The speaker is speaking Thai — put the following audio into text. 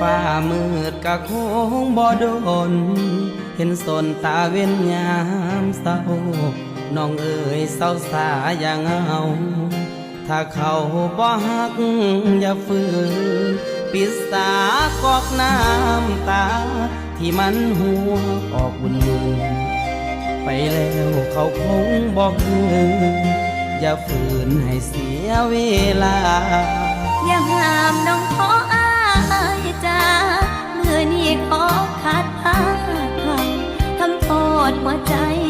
ฟ้ามืดกะคงบ่โดน เห็นสนตาเว้นยามเศร้า น้องเอ๋ยเศร้าสาอย่างเอาถ้าเขาบ่ฮักอย่าฝืนปิดสากอกน้ำตา ที่มันหัวออกบุญไปแล้วเขาคงบอกคืนอย่าฝืนให้เสียเวลา อย่าห้ามน้องขอ หัวใจ